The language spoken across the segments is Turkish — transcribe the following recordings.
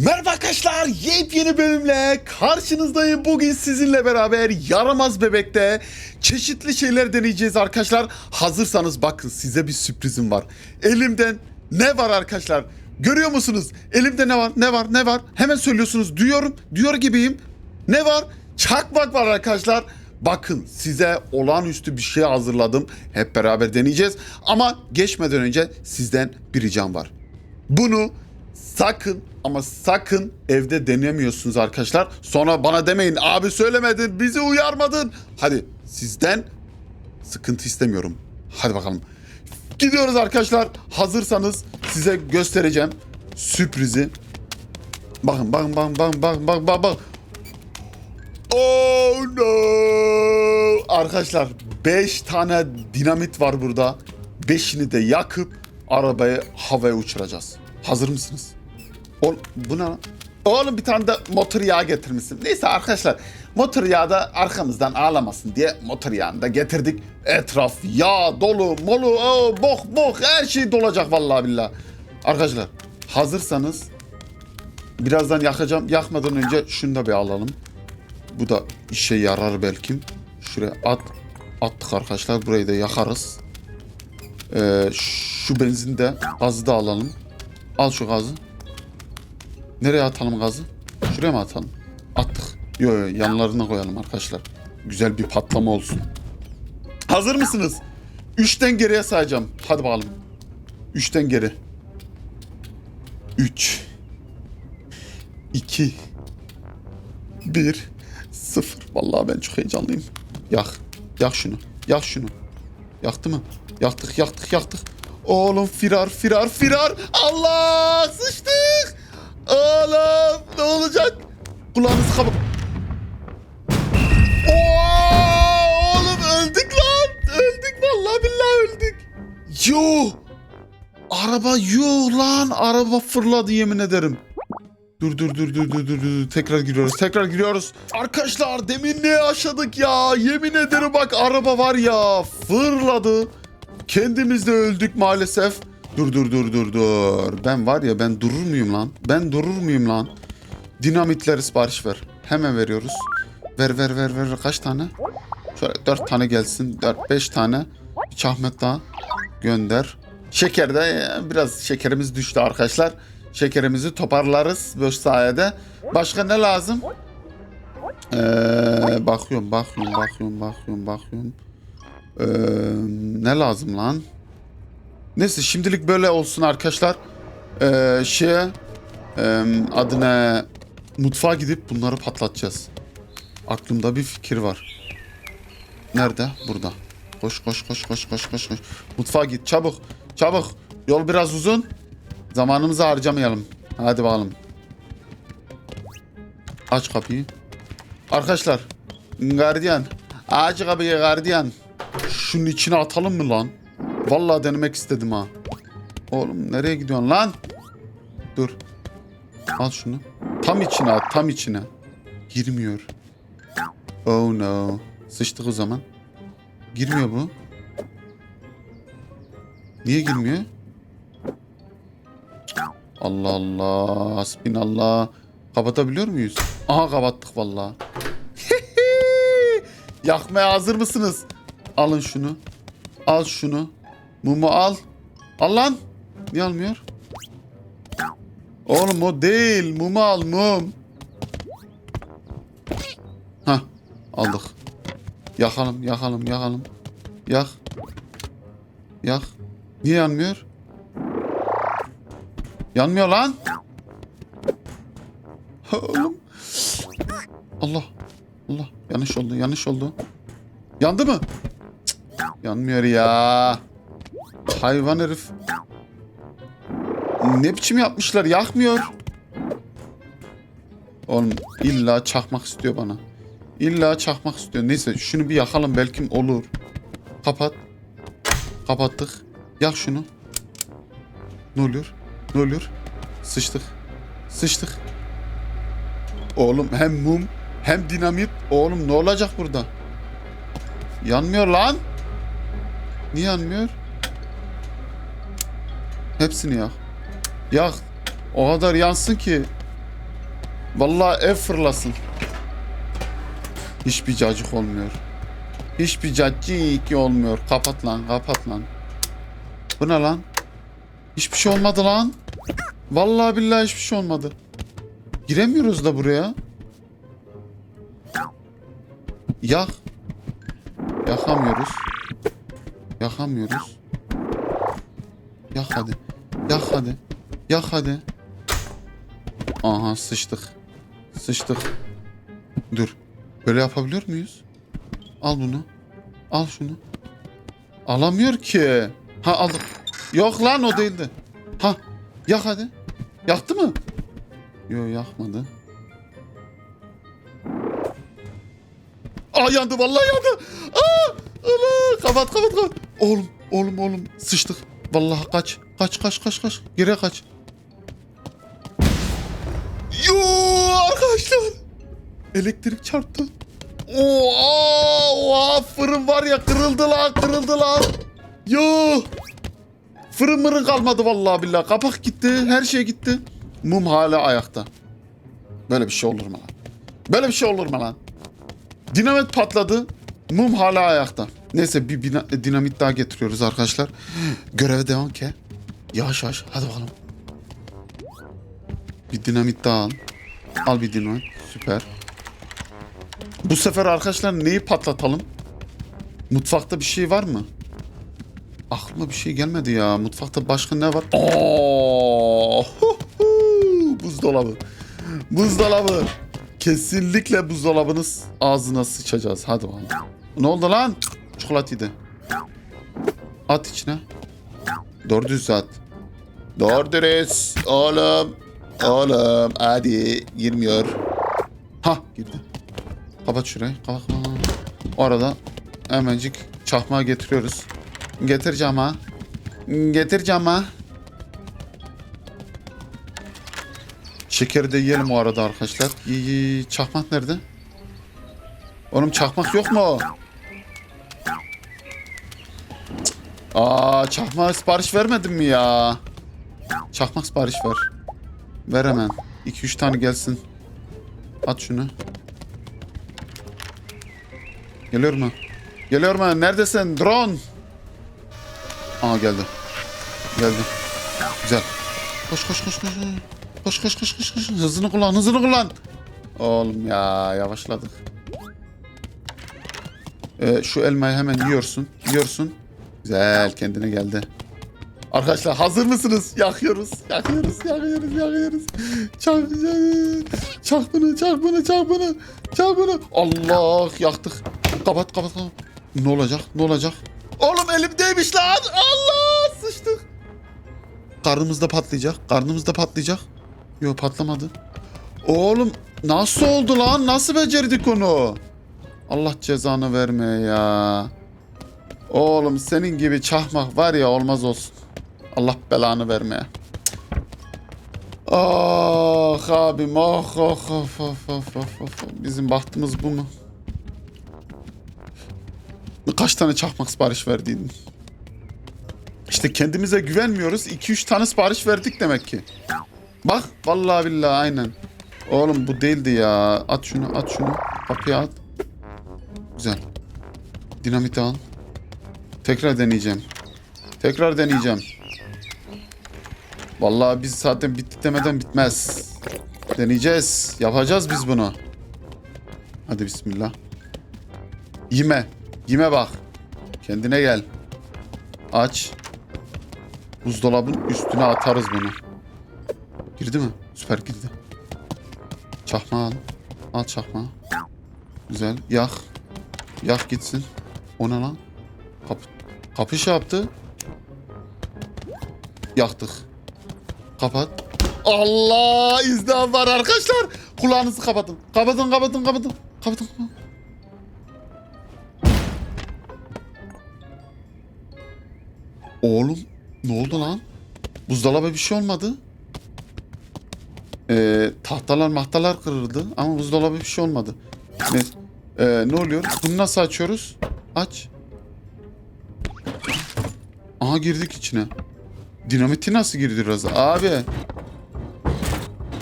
Merhaba arkadaşlar, yepyeni bölümle karşınızdayım. Bugün sizinle beraber yaramaz bebekte çeşitli şeyler deneyeceğiz arkadaşlar. Hazırsanız bakın size bir sürprizim var. Elimden ne var arkadaşlar? Görüyor musunuz? Elimde ne var? Ne var? Ne var? Hemen söylüyorsunuz. Duyuyorum. Diyor gibiyim. Ne var? Çakmak var arkadaşlar. Bakın size olağanüstü bir şey hazırladım. Hep beraber deneyeceğiz. Ama geçmeden önce sizden bir ricam var. Bunu sakın ama sakın evde denemiyorsunuz arkadaşlar. Sonra bana demeyin abi söylemedin bizi uyarmadın. Hadi sizden sıkıntı istemiyorum. Hadi bakalım. Gidiyoruz arkadaşlar. Hazırsanız size göstereceğim sürprizi. Bakın bakın bakın bakın bakın bakın bakın. bakın. Oh no! Arkadaşlar 5 tane dinamit var burada. 5'ini de yakıp arabayı havaya uçuracağız. Hazır mısınız? Ol, bu ne? Oğlum bir tane de motor yağı getirmişsin. Neyse arkadaşlar motor yağı da arkamızdan ağlamasın diye motor yağını da getirdik. Etraf yağ dolu molu o, bok bok her şey dolacak vallahi billahi. Arkadaşlar hazırsanız birazdan yakacağım. Yakmadan önce şunu da bir alalım. Bu da işe yarar belki. Şuraya at. Attık arkadaşlar. Burayı da yakarız. Ee, şu benzin de gazı da alalım. Al şu gazı. Nereye atalım gazı? Şuraya mı atalım? Attık. Yo yo yanlarına koyalım arkadaşlar. Güzel bir patlama olsun. Hazır mısınız? Üçten geriye sayacağım. Hadi bakalım. Üçten geri. Üç. İki. Bir. Sıfır. Vallahi ben çok heyecanlıyım. Yak. Yak şunu. Yak şunu. Yaktı mı? Yaktık yaktık yaktık. Oğlum firar firar firar. Allah sıçtık. Oğlum ne olacak? Kulağınızı kapat. Oğlum öldük lan. Öldük vallahi billahi öldük. Yo. Araba yo lan. Araba fırladı yemin ederim. Dur dur dur dur dur dur. Tekrar giriyoruz. Tekrar giriyoruz. Arkadaşlar demin ne yaşadık ya? Yemin ederim bak araba var ya fırladı. Kendimiz de öldük maalesef. Dur dur dur dur dur. Ben var ya ben durur muyum lan? Ben durur muyum lan? Dinamitleri sipariş ver. Hemen veriyoruz. Ver ver ver ver. Kaç tane? Şöyle dört tane gelsin. Dört beş tane. Çahmet daha. Gönder. Şeker de e, biraz şekerimiz düştü arkadaşlar. Şekerimizi toparlarız bu sayede. Başka ne lazım? Ee, bakıyorum, bakıyorum, bakıyorum, bakıyorum, bakıyorum. Ee, ne lazım lan? Neyse şimdilik böyle olsun arkadaşlar. Ee, şeye e, adına mutfağa gidip bunları patlatacağız. Aklımda bir fikir var. Nerede? Burada. Koş koş koş koş koş koş koş. Mutfağa git çabuk. Çabuk. Yol biraz uzun. Zamanımızı harcamayalım. Hadi bakalım. Aç kapıyı. Arkadaşlar. Gardiyan. Aç kapıyı gardiyan. Şunun içine atalım mı lan? Vallahi denemek istedim ha. Oğlum nereye gidiyorsun lan? Dur. Al şunu. Tam içine at, tam içine. Girmiyor. Oh no. Sıçtık o zaman. Girmiyor bu. Niye girmiyor? Allah Allah. Hasbinallah. Kapatabiliyor muyuz? Aha kapattık vallahi. Yakmaya hazır mısınız? Alın şunu. Al şunu. Mumu al. Al lan. Niye almıyor? Oğlum o değil. Mumu al mum. Hah. Aldık. Yakalım yakalım yakalım. Yak. Yak. Niye yanmıyor? Yanmıyor lan. Oğlum. Allah. Allah. Yanlış oldu. Yanlış oldu. Yandı mı? Yanmıyor ya. Hayvan herif. Ne biçim yapmışlar? Yakmıyor. Oğlum illa çakmak istiyor bana. İlla çakmak istiyor. Neyse şunu bir yakalım belki olur. Kapat. Kapattık. Yak şunu. Ne oluyor? Ne oluyor? Sıçtık. Sıçtık. Oğlum hem mum hem dinamit. Oğlum ne olacak burada? Yanmıyor lan. Niye yanmıyor? Hepsini yak. Yak. O kadar yansın ki Vallahi ev fırlasın. Hiçbir cacık olmuyor. Hiçbir cacık olmuyor. Kapat lan kapat lan. Bu ne lan? Hiçbir şey olmadı lan. Vallahi billahi hiçbir şey olmadı. Giremiyoruz da buraya. Yak. Yakamıyoruz. Yakamıyoruz. Yak hadi. Yak hadi. Yak hadi. Aha sıçtık. Sıçtık. Dur. Böyle yapabiliyor muyuz? Al bunu. Al şunu. Alamıyor ki. Ha aldım. Yok lan o değildi. Ha yak hadi. Yaktı mı? Yok yakmadı. Aa yandı vallahi yandı. Aa, Allah. Kapat kapat kapat. Oğlum oğlum oğlum sıçtık. Vallahi kaç. Kaç kaç kaç kaç. Geriye kaç. Yoo arkadaşlar. Elektrik çarptı. Oha, oha fırın var ya kırıldı lan kırıldı lan. Yo. Fırın mırın kalmadı vallahi billahi. Kapak gitti her şey gitti. Mum hala ayakta. Böyle bir şey olur mu lan? Böyle bir şey olur mu lan? Dinamit patladı. Mum hala ayakta. Neyse bir bina- dinamit daha getiriyoruz arkadaşlar. Göreve devam ki. Yavaş yavaş hadi bakalım. Bir dinamit daha al. Al bir dinamit. Süper. Bu sefer arkadaşlar neyi patlatalım? Mutfakta bir şey var mı? Aklıma bir şey gelmedi ya. Mutfakta başka ne var? Oo! hu hu! Buzdolabı. Buzdolabı. Kesinlikle buzdolabını s- ağzına sıçacağız. Hadi bakalım. Ne oldu lan? Çikolat yedi. At içine. Doğru düz at. Doğru dürüst. Oğlum. Oğlum hadi girmiyor. Ha girdi. Kapat şurayı. Kapat, kapat. O arada hemencik çakmağı getiriyoruz. Getir cama. Getir cama. Şekeri de yiyelim o arada arkadaşlar. Yi, yi, çakmak nerede? Oğlum çakmak yok mu? Aa çakmak sipariş vermedin mi ya? Çakmak sipariş ver. Ver hemen. 2-3 tane gelsin. At şunu. Geliyor mu? Geliyor mu? Neredesin? Drone. Aa geldi. Geldi. Güzel. Koş koş koş koş. Koş koş koş koş koş. Hızını kullan hızını kullan. Oğlum ya yavaşladık. Ee, şu elmayı hemen yiyorsun. Yiyorsun. Güzel kendine geldi. Arkadaşlar hazır mısınız? Yakıyoruz. Yakıyoruz. Yakıyoruz. Yakıyoruz. Çak, çak bunu. Çak bunu. Çak bunu. Çak bunu. Allah yaktık. Kapat kapat kapat. Ne olacak? Ne olacak? Oğlum elimdeymiş lan. Allah sıçtık. Karnımızda patlayacak. Karnımızda patlayacak. Yok patlamadı. Oğlum nasıl oldu lan? Nasıl becerdik onu? Allah cezanı verme ya. Oğlum senin gibi çahmak var ya olmaz olsun. Allah belanı vermeye. Ah abim ah ah ah ah ah ah, ah. Bizim bahtımız bu mu? Kaç tane çakmak sipariş verdiydin? İşte kendimize güvenmiyoruz. 2-3 tane sipariş verdik demek ki. Bak vallahi billahi aynen. Oğlum bu değildi ya. At şunu at şunu. Kapıya at. Güzel. Dinamit al. Tekrar deneyeceğim. Tekrar deneyeceğim. Vallahi biz zaten bitti demeden bitmez. Deneyeceğiz. Yapacağız biz bunu. Hadi bismillah. Yeme. Yeme bak. Kendine gel. Aç. Buzdolabın üstüne atarız bunu. Girdi mi? Süper girdi. Çakma al. Al çakma. Güzel. Yak. Yak gitsin. O ne lan? Kapı, şey yaptı. Yaktık. Kapat. Allah izdiham var arkadaşlar. Kulağınızı kapatın. Kapatın kapatın kapatın. Kapatın. kapatın. Oğlum ne oldu lan? Buzdolabı bir şey olmadı. Ee, tahtalar mahtalar kırıldı ama buzdolabı bir şey olmadı. Ne, ee, ne oluyor? Bunu nasıl açıyoruz? Aç. Aha girdik içine. Dinamiti nasıl girdi biraz? Abi.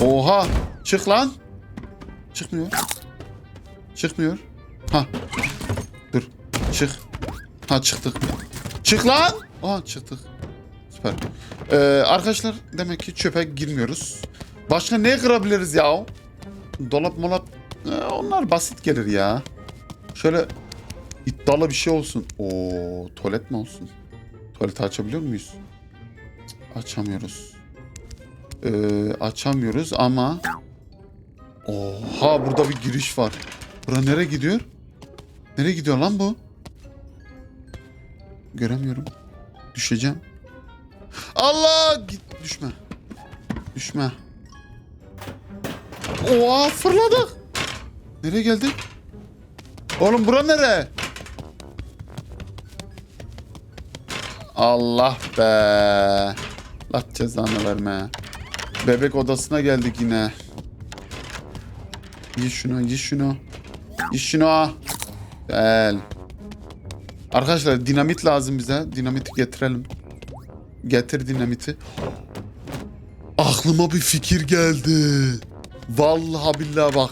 Oha. Çık lan. Çıkmıyor. Çıkmıyor. Ha. Dur. Çık. Ha çıktık. Çık lan. Aa çıktık. Süper. Ee, arkadaşlar demek ki çöpe girmiyoruz. Başka ne kırabiliriz ya? Dolap molap. Ee, onlar basit gelir ya. Şöyle iddialı bir şey olsun. Oo tuvalet mi olsun? Tuvaleti açabiliyor muyuz? Açamıyoruz. Ee, açamıyoruz ama Oha burada bir giriş var. Bura nereye gidiyor? Nereye gidiyor lan bu? Göremiyorum. Düşeceğim. Allah! Git düşme. Düşme. Oha fırladık. Nereye geldik? Oğlum bura nere? Allah be. Allah cezanı verme. Bebek odasına geldik yine. Ye şunu, ye şunu. Ye şunu. Gel. Arkadaşlar dinamit lazım bize. Dinamiti getirelim. Getir dinamiti. Aklıma bir fikir geldi. Vallahi billahi bak.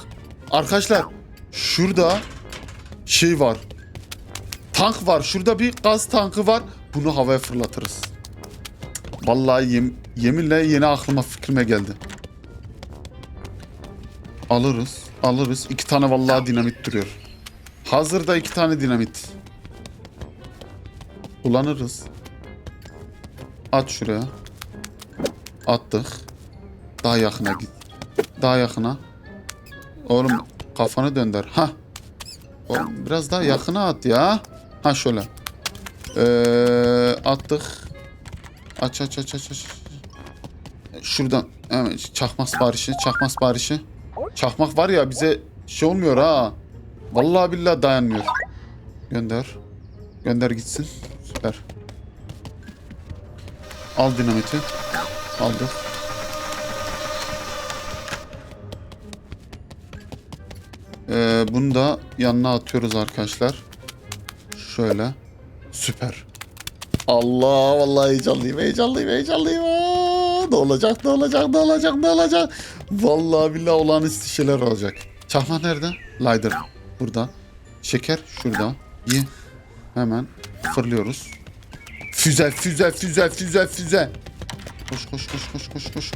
Arkadaşlar şurada şey var. Tank var. Şurada bir gaz tankı var. Bunu havaya fırlatırız. Vallahi yem, yeminle yeni aklıma fikrime geldi. Alırız. Alırız. İki tane vallahi dinamit duruyor. Hazırda iki tane dinamit. Kullanırız. At şuraya. Attık. Daha yakına git. Daha yakına. Oğlum kafanı döndür. Ha. Oğlum biraz daha yakına at ya. Ha şöyle. Ee, attık. Aç aç aç aç aç. Şuradan hemen çakma siparişi, çakma siparişi. Çakmak var ya bize şey olmuyor ha. Vallahi billahi dayanmıyor. Gönder. Gönder gitsin. Süper. Al dinamiti. Aldık. Ee, bunu da yanına atıyoruz arkadaşlar. Şöyle. Süper. Allah vallahi heyecanlıyım heyecanlıyım heyecanlıyım. Ne olacak ne olacak ne olacak ne olacak. Vallahi billahi olağanüstü şeyler olacak. Çakmak nerede? Lighter. Burada. Şeker şurada. Ye. Hemen fırlıyoruz. Füze füze füze füze füze. Koş koş koş koş koş koş.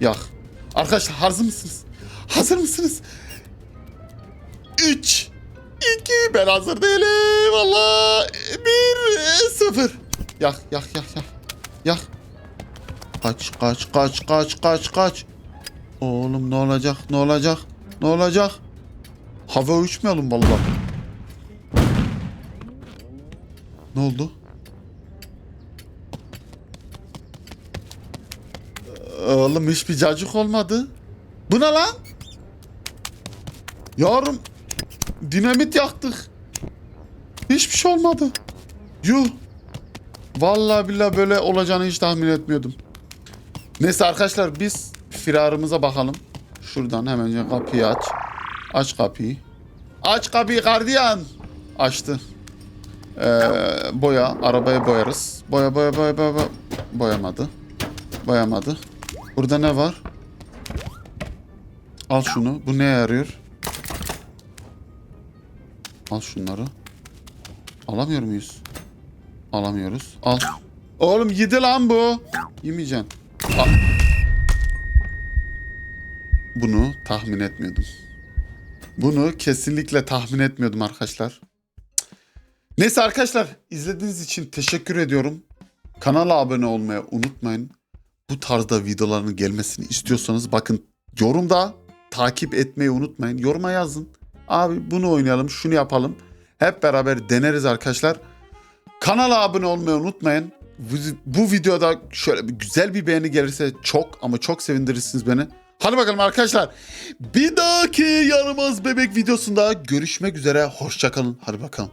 Yak. Arkadaşlar hazır mısınız? Hazır mısınız? 3 2 ben hazır değilim. Valla 1 0. Yak yak yak yak. Yak. Kaç kaç kaç kaç kaç kaç. Oğlum ne olacak ne olacak ne olacak? Hava uçmayalım vallahi. Ne oldu? Oğlum hiçbir cacık olmadı. Bu ne lan? Yarım dinamit yaktık. Hiçbir şey olmadı. Yuh. Vallahi billahi böyle olacağını hiç tahmin etmiyordum. Neyse arkadaşlar biz firarımıza bakalım. Şuradan hemen kapıyı aç. Aç kapıyı. Aç kapıyı gardiyan. Açtı. Ee, boya. Arabayı boyarız. Boya boya boya boya. boya. Boyamadı. Boyamadı. Burada ne var? Al şunu. Bu neye yarıyor? Al şunları. Alamıyor muyuz? Alamıyoruz. Al. Oğlum yedi lan bu. Yemeyeceksin. Al. Bunu tahmin etmiyordum. Bunu kesinlikle tahmin etmiyordum arkadaşlar. Neyse arkadaşlar izlediğiniz için teşekkür ediyorum. Kanala abone olmayı unutmayın. Bu tarzda videoların gelmesini istiyorsanız bakın yorumda takip etmeyi unutmayın. Yoruma yazın. Abi bunu oynayalım, şunu yapalım. Hep beraber deneriz arkadaşlar. Kanala abone olmayı unutmayın. Bu, videoda şöyle bir güzel bir beğeni gelirse çok ama çok sevindirirsiniz beni. Hadi bakalım arkadaşlar. Bir dahaki yaramaz bebek videosunda görüşmek üzere. Hoşçakalın. Hadi bakalım.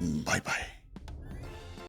Bay bay.